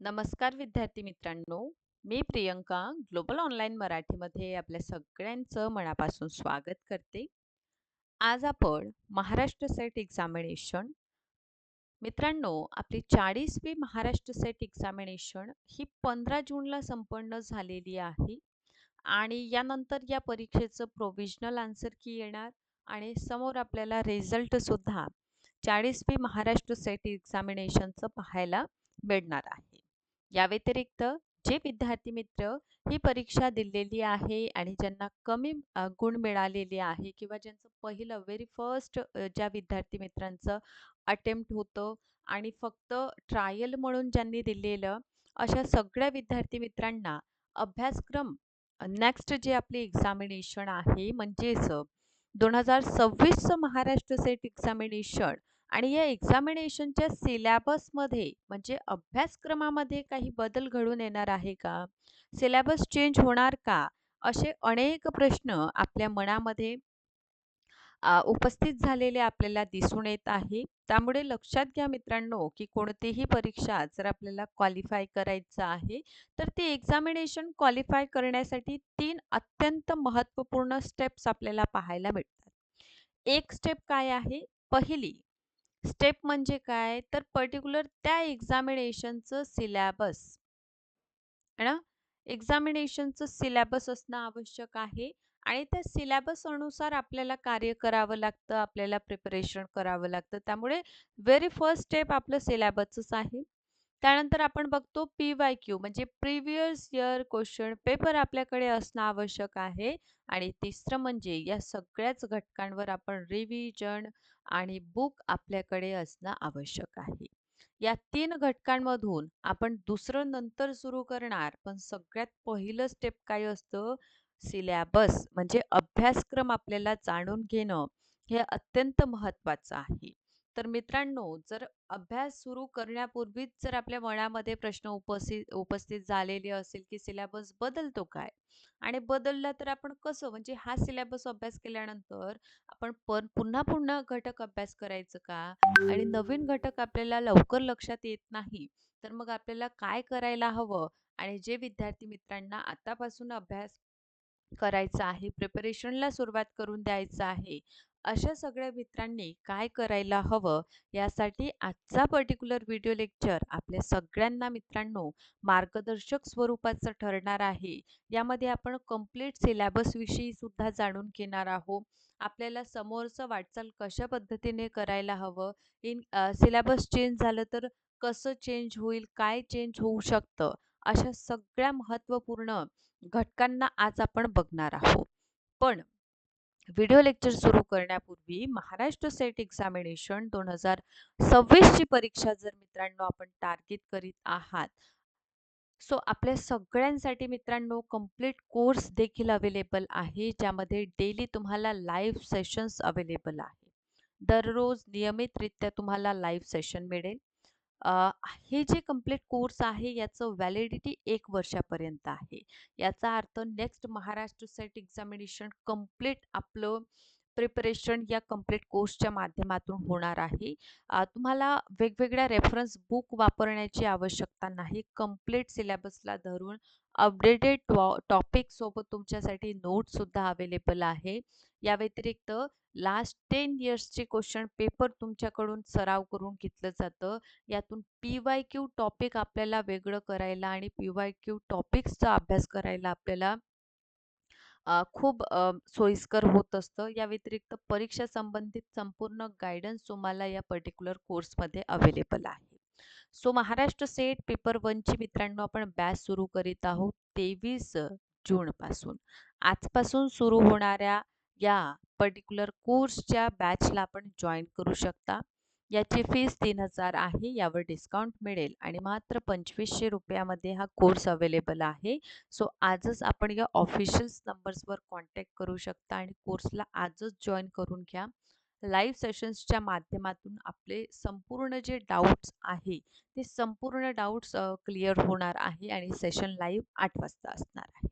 नमस्कार विद्यार्थी मित्रांनो. मी प्रियंका ग्लोबल ऑनलाईन मराठीमध्ये आपल्या सगळ्यांचं मनापासून स्वागत करते. आज आपण महाराष्ट्र सेट एक्झामिनेशन मित्रांनो आपली चाळीसवी महाराष्ट्र सेट एक्झामिनेशन ही पंधरा जूनला संपन्न झालेली आहे आणि यानंतर या परीक्षेचं प्रोव्हिजनल आन्सर की येणार आणि समोर आपल्याला रिझल्टसुद्धा चाळीसवी महाराष्ट्र सेट एक्झामिनेशनचं पाहायला मिळणार आहे. या व्यतिरिक्त जे विद्यार्थी मित्र ही परीक्षा दिलेली आहे आणि ज्यांना कमी गुण मिळालेले आहे किंवा ज्यांचं पहिलं व्हेरी फर्स्ट ज्या विद्यार्थी मित्रांचं अटेम्प्ट होतं आणि फक्त ट्रायल म्हणून ज्यांनी दिलेलं अशा सगळ्या विद्यार्थी मित्रांना अभ्यासक्रम नेक्स्ट जे आपली एक्झामिनेशन आहे म्हणजेच दोन हजार सव्वीसचं महाराष्ट्र सेट एक्झामिनेशन आणि या एक्झामिनेशनच्या सिलॅबसमध्ये म्हणजे अभ्यासक्रमामध्ये काही बदल घडून येणार आहे का? सिलॅबस चेंज होणार का? असे अनेक प्रश्न आपल्या मनामध्ये उपस्थित झालेले आपल्याला दिसून येत आहे. त्यामुळे लक्षात घ्या मित्रांनो की कोणतीही परीक्षा जर आपल्याला क्वालिफाय करायचं आहे तर ती एक्झामिनेशन क्वालिफाय करण्यासाठी तीन अत्यंत महत्त्वपूर्ण स्टेप्स आपल्याला पाहायला मिळतात. एक स्टेप काय आहे? पहिली स्टेप म्हणजे काय? तर पर्टिक्युलर त्या एक्झामिनेशनचं सिलॅबस. ना? एक्झामिनेशनचं सिलॅबस असणं आवश्यक आहे आणि त्या सिलॅबस अनुसार आपल्याला कार्य करावं लागतं आपल्याला प्रिपरेशन करावं लागतं. त्यामुळे व्हेरी फर्स्ट स्टेप आपलं सिलॅबसच आहे. त्यानंतर आपण बघतो पी वाय क्यू म्हणजे प्रिव्हियस इयर क्वेश्चन पेपर आपल्याकडे असणं आवश्यक आहे. आणि तिसरं म्हणजे या सगळ्याच घटकांवर आपण रिव्हिजन आणि बुक आपल्याकडे असणं आवश्यक आहे. या तीन घटकांमधून आपण दुसरं नंतर सुरू करणार पण सगळ्यात पहिलं स्टेप काय असतं? सिलॅबस म्हणजे अभ्यासक्रम आपल्याला जाणून घेणं हे अत्यंत महत्त्वाचं आहे. तर मित्रांनो जर अभ्यास सुरू करण्यापूर्वीच जर आपल्या मनामध्ये प्रश्न उपस्थित उपस्थित झालेले असेल की सिलॅबस बदलतो काय? आणि बदलला तर आपण कसं? म्हणजे हा सिलेबस अभ्यास केल्यानंतर आपण पण पुन्हा पुन्हा घटक अभ्यास करायचं का? आणि नवीन घटक आपल्याला लवकर लक्षात येत नाही तर मग आपल्याला काय करायला हवं? आणि जे विद्यार्थी मित्रांना आतापासून अभ्यास करायचा आहे प्रिपरेशनला सुरुवात करून द्यायचं आहे अशा सगळ्या मित्रांनी काय करायला हवं यासाठी आजचा पर्टिक्युलर व्हिडिओ लेक्चर आपल्या सगळ्यांना मित्रांनो मार्गदर्शक स्वरूपाचं ठरणार आहे. यामध्ये आपण कंप्लीट सिलॅबसविषयी सुद्धा जाणून घेणार आहोत. आपल्याला समोरचं वाटचाल कशा पद्धतीने करायला हवं? इन सिलॅबस चेंज झालं तर कसं चेंज होईल? काय चेंज होऊ शकतं? अशा सगळ्या महत्त्वपूर्ण घटकांना आज आपण बघणार आहोत. पण व्हिडिओ लेक्चर सुरू करण्यापूर्वी महाराष्ट्र सेट एक्झामिनेशन दोन हजार सव्वीसची परीक्षा जर मित्रांनो आपण टार्गेट करीत आहात. सो आपल्या सगळ्यांसाठी मित्रांनो कंप्लीट कोर्स देखील अवेलेबल आहे ज्यामध्ये डेली तुम्हाला लाईव्ह सेशन्स अवेलेबल आहे. दररोज नियमितरित्या तुम्हाला लाईव्ह सेशन मिळेल. हे जे कंप्लीट कोर्स आहे याचं व्हॅलिडिटी एक वर्षापर्यंत आहे. याचा अर्थ next Maharashtra SET examination complete आपलं प्रिपरेशन या कंप्लीट कोर्सच्या माध्यमातून होणार आहे. तुम्हाला वेगवेगळ्या रेफरन्स बुक वापरण्याची आवश्यकता नाही. कंप्लीट सिलेबसला धरून अपडेटेड टॉ टॉपिकसोबत तुमच्यासाठी नोटसुद्धा अवेलेबल आहे. या व्यतिरिक्त लास्ट टेन इयर्सचे क्वेश्चन पेपर तुमच्याकडून सराव करून घेतलं जातं. यातून पी वाय क्यू टॉपिक आपल्याला वेगळं करायला आणि पी वाय क्यू टॉपिक्सचा अभ्यास करायला आपल्याला खूप सोयीस्कर होत असतं. या व्यतिरिक्त परीक्षा संबंधित संपूर्ण गायडन्स तुम्हाला या पर्टिक्युलर कोर्समध्ये अवेलेबल आहे. सो महाराष्ट्र सेट पेपर वनची मित्रांनो आपण बॅच सुरू करीत आहोत तेवीस जूनपासून आजपासून सुरू होणाऱ्या या पर्टिक्युलर कोर्सच्या बॅचला आपण जॉईन करू शकता. याची फीस तीन हजार आहे यावर डिस्काउंट मिळेल. आणि मात्र पंचवीसशे रुपयामध्ये हा कोर्स अवेलेबल आहे. सो आजच आपण या ऑफिशियल्स नंबर्सवर कॉन्टॅक्ट करू शकता आणि कोर्सला आजच जॉईन करून घ्या. लाईव्ह सेशन्सच्या माध्यमातून आपले संपूर्ण जे डाऊट्स आहे ते संपूर्ण डाऊट्स क्लिअर होणार आहे आणि सेशन लाईव्ह आठ वाजता असणार आहे.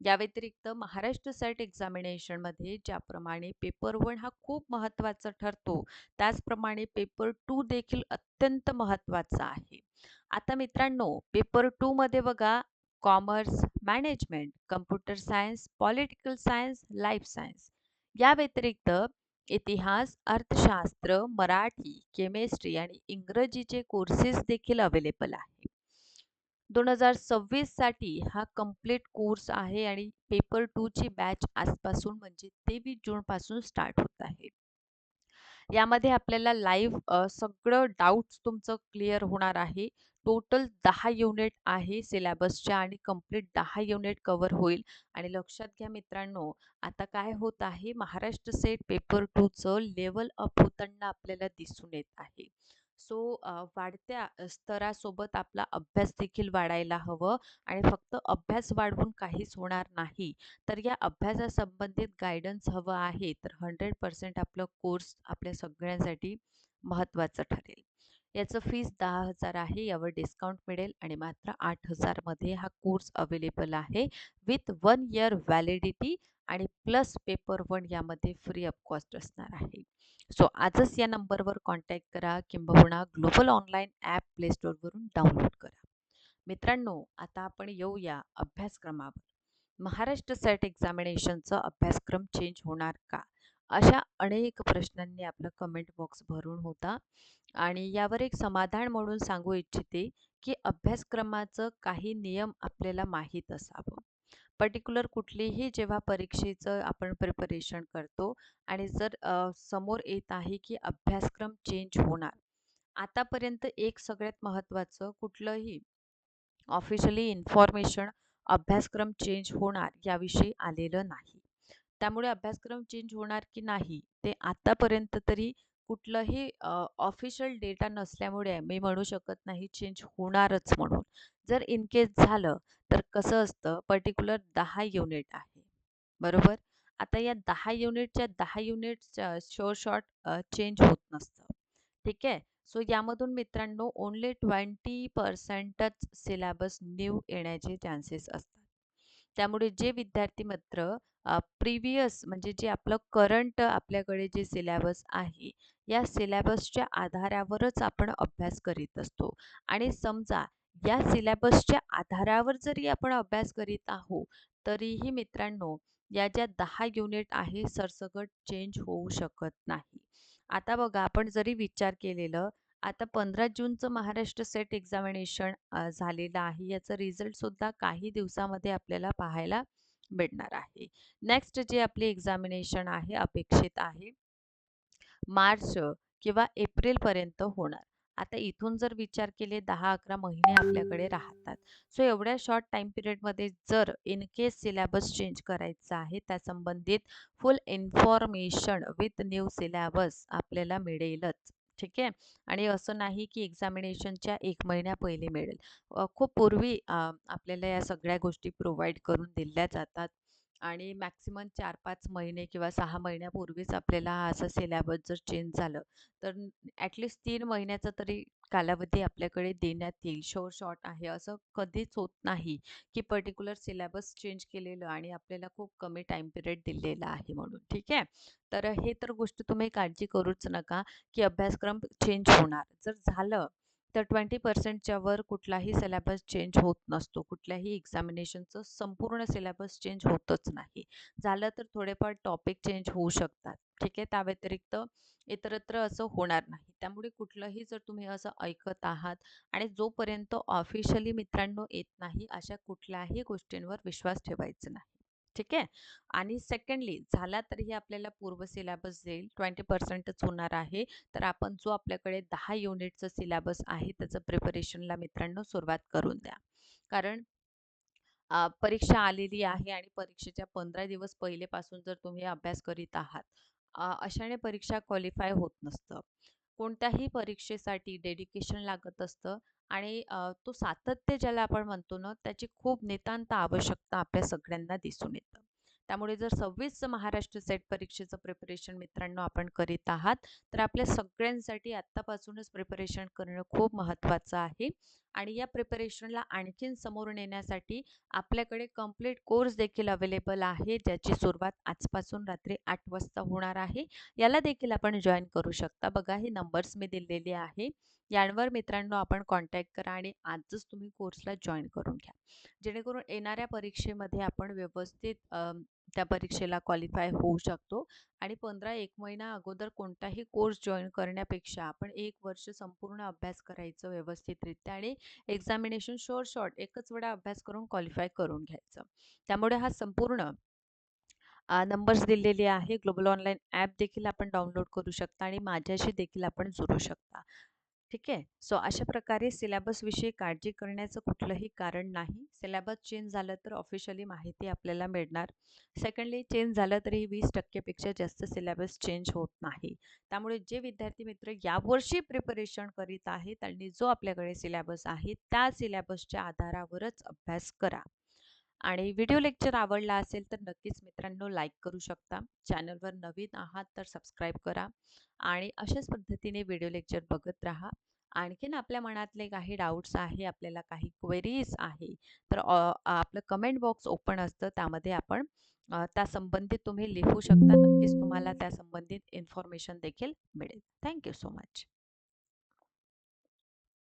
या व्यतिरिक्त महाराष्ट्र सेट एक्झामिनेशनमध्ये ज्याप्रमाणे पेपर वन हा खूप महत्त्वाचा ठरतो त्याचप्रमाणे पेपर टू देखील अत्यंत महत्त्वाचा आहे. आता मित्रांनो पेपर टूमध्ये बघा commerce management computer science political science life science या व्यतिरिक्त इतिहास अर्थशास्त्र मराठी केमिस्ट्री आणि इंग्रजीचे कोर्सेस देखील अवेलेबल आहे दोन हजार सव्वीससाठी हा कंप्लीट कोर्स आहे आणि पेपर टूची बॅच आजपासून म्हणजे तेवीस जूनपासून स्टार्ट होत आहे. यामध्ये आपल्याला लाईव्ह सगळं डाऊट्स तुमचं क्लिअर होणार आहे. टोटल दहा युनिट आहे सिलेबसच्या आणि कंप्लीट दहा युनिट कव्हर होईल. आणि लक्षात घ्या मित्रांनो आता काय होत आहे महाराष्ट्र सेट पेपर टूचं लेवल अप होताना आपल्याला दिसून येत आहे. सो वाढत्या स्तरासोबत आपला अभ्यास देखील वाढायला हवं आणि फक्त अभ्यास वाढवून काहीच होणार नाही. तर या अभ्यासासंबंधित गायडन्स हवं आहे तर हंड्रेड पर्सेंट आपलं कोर्स आपल्या सगळ्यांसाठी महत्त्वाचं ठरेल. याचं फीस दहा हजार आहे यावर डिस्काउंट मिळेल आणि मात्र आठ हजारमध्ये हा कोर्स अवेलेबल आहे विथ वन इयर व्हॅलिडिटी आणि प्लस पेपर वन यामध्ये फ्री ऑफ कॉस्ट असणार आहे. सो आजच या नंबरवर कॉन्टॅक्ट करा किंबहुना ग्लोबल ऑनलाईन ॲप प्लेस्टोरवरून डाउनलोड करा. मित्रांनो आता आपण येऊया अभ्यासक्रमावर. महाराष्ट्र सेट एक्झामिनेशनचा अभ्यासक्रम चेंज होणार का? अशा अनेक प्रश्नांनी आपला कमेंट बॉक्स भरून होता. आणि यावर एक समाधान म्हणून सांगू इच्छिते की अभ्यासक्रमाचं काही नियम आपल्याला माहीत असावं. पर्टिक्युलर कुठलीही जेव्हा परीक्षेचं आपण प्रिपरेशन करतो आणि जर समोर येत आहे की अभ्यासक्रम चेंज होणार. आतापर्यंत एक सगळ्यात महत्त्वाचं कुठलंही ऑफिशियली इन्फॉर्मेशन अभ्यासक्रम चेंज होणार याविषयी आलेलं नाही. त्यामुळे अभ्यासक्रम चेंज होणार की नाही ते आतापर्यंत तरी कुठलंही ऑफिशियल डेटा नसल्यामुळे मी म्हणू शकत नाही चेंज होणारच म्हणून. जर इन केस झालं तर कसं असतं पर्टिक्युलर दहा युनिट आहे. बरोबर? आता या दहा युनिटच्या दहा युनिट शोर शॉर्ट चेंज होत नसतं. ठीक आहे? सो यामधून मित्रांनो ओनली ट्वेंटी पर्सेंटच सिलेबस न्यू येण्याचे चान्सेस असतात. त्यामुळे जे विद्यार्थी मात्र प्रिव्हियस म्हणजे जे आपलं करंट आपल्याकडे जे सिलॅबस आहे या सिलॅबसच्या आधारावरच आपण अभ्यास करीत असतो. आणि समजा या सिलॅबसच्या आधारावर जरी आपण अभ्यास करीत आहोत तरीही मित्रांनो या ज्या दहा युनिट आहे सरसकट चेंज होऊ शकत नाही. आता बघा आपण जरी विचार केलेलं आता पंधरा जूनचं महाराष्ट्र सेट एक्झामिनेशन झालेलं आहे. याचं रिझल्ट सुद्धा काही दिवसामध्ये आपल्याला पाहायला मिळणार आहे. नेक्स्ट जे आपले एक्झामिनेशन आहे अपेक्षित आहे मार्च किंवा एप्रिलपर्यंत होणार. आता इथून जर विचार केले दहा अकरा महिने आपल्याकडे राहतात. सो एवढ्या शॉर्ट टाइम पिरियडमध्ये जर इन केस सिलेबस चेंज करायचा आहे त्या संबंधित full information with new syllabus आपल्याला मिळेलच. ठीक आहे? आणि असं नाही की एक्झामिनेशनच्या एक महिन्या पहिले मिळेल. खूप पूर्वी आपल्याला या सगळ्या गोष्टी प्रोव्हाइड करून दिल्या जातात. आणि मॅक्सिमम चार पाच महिने किंवा सहा महिन्यापूर्वीच आपल्याला हा असं सिलॅबस जर चेंज झालं तर ॲटलिस्ट तीन महिन्याचा तरी कालावधी आपल्याकडे देण्यात येईल. शोर शॉर्ट आहे. असं कधीच होत नाही की पर्टिक्युलर सिलॅबस चेंज केलेलं आणि आपल्याला खूप कमी टाईम पिरियड दिलेला आहे म्हणून. ठीक आहे? तर हे तर गोष्ट तुम्ही काळजी करूच नका की अभ्यासक्रम चेंज होणार. जर झालं तर ट्वेंटी पर्सेंटच्या वर कुठलाही सिलॅबस चेंज होत नसतो. कुठल्याही एक्झामिनेशनचं संपूर्ण सिलॅबस चेंज होतच नाही. झालं तर थोडेफार टॉपिक चेंज होऊ शकतात. ठीक आहे? त्या व्यतिरिक्त इतरत्र असं होणार नाही. त्यामुळे कुठलंही जर तुम्ही असं ऐकत आहात आणि जोपर्यंत ऑफिशियली मित्रांनो येत नाही अशा कुठल्याही गोष्टींवर विश्वास ठेवायचा नाही. ठीक आहे? आणि सेकंडली झाला तरीही आपल्याला पूर्व सिलेबस देईल. ट्वेंटी पर्सेंटच होणार आहे. तर आपण जो आपल्याकडे दहा युनिटचं सिलेबस आहे त्याचं प्रिपरेशनला मित्रांनो सुरुवात करून द्या. कारण परीक्षा आलेली आहे आणि परीक्षेच्या पंधरा दिवस पहिलेपासून जर तुम्ही अभ्यास करीत आहात अशाने परीक्षा क्वालिफाय होत नसतं. कोणत्याही परीक्षेसाठी डेडिकेशन लागत असतं आणि तो सातत्य ज्याला आपण म्हणतो ना त्याची खूप नितांत आवश्यकता आपल्या सगळ्यांना दिसून येतं. त्यामुळे जर सव्वीस महाराष्ट्र सेट परीक्षेचं प्रिपरेशन मित्रांनो आपण करीत आहात तर आपल्या सगळ्यांसाठी आत्तापासूनच प्रिपरेशन करणं खूप महत्त्वाचं आहे. आणि या प्रिपरेशनला आणखीन समोर नेण्यासाठी आपल्याकडे कंप्लीट कोर्स देखील अवेलेबल आहे ज्याची सुरुवात आजपासून रात्री आठ वाजता होणार आहे. याला देखील आपण जॉईन करू शकता. बघा हे नंबर्स मी दिलेले आहे. यांवर मित्रांनो आपण कॉन्टॅक्ट करा आणि आजच तुम्ही कोर्सला जॉईन करून घ्या. जेणेकरून येणाऱ्या परीक्षेमध्ये आपण व्यवस्थित त्या परीक्षेला क्वालिफाय होऊ शकतो आणि पंधरा एक महिना अगोदर कोणताही कोर्स जॉईन करण्यापेक्षा आपण एक वर्ष संपूर्ण अभ्यास करायचं व्यवस्थितरित्या आणि एक्झामिनेशन शॉर्ट शॉर्ट एकच वेळा अभ्यास करून क्वालिफाय करून घ्यायचं. त्यामुळे हा संपूर्ण नंबर्स दिलेले आहे. ग्लोबल ऑनलाईन ॲप देखील आपण डाउनलोड करू शकता आणि माझ्याशी देखील आपण जुळू शकता. ठीक आहे? सो अशा प्रकारे सिलॅबसविषयी काळजी करण्याचं कुठलंही कारण नाही. सिलॅबस चेंज झालं तर ऑफिशियली माहिती आपल्याला मिळणार. सेकंडली चेंज झालं तरी वीस टक्केपेक्षा जास्त सिलॅबस चेंज होत नाही. त्यामुळे जे विद्यार्थी मित्र यावर्षी प्रिपरेशन करीत आहेत त्यांनी जो आपल्याकडे सिलॅबस आहे त्या सिलॅबसच्या आधारावरच अभ्यास करा. आणि व्हिडिओ लेक्चर आवडला असेल तर नक्कीच मित्रांनो लाईक करू शकता. चॅनलवर नवीन आहात तर सबस्क्राईब करा आणि अशाच पद्धतीने व्हिडिओ लेक्चर बघत राहा. आणखीन आपल्या मनातले काही डाऊट्स आहे आपल्याला काही क्वेरीज आहे तर आपलं कमेंट बॉक्स ओपन असतं. त्यामध्ये आपण त्या संबंधित तुम्ही लिहू शकता. नक्कीच तुम्हाला त्या संबंधित इन्फॉर्मेशन देखील मिळेल. Thank you so much.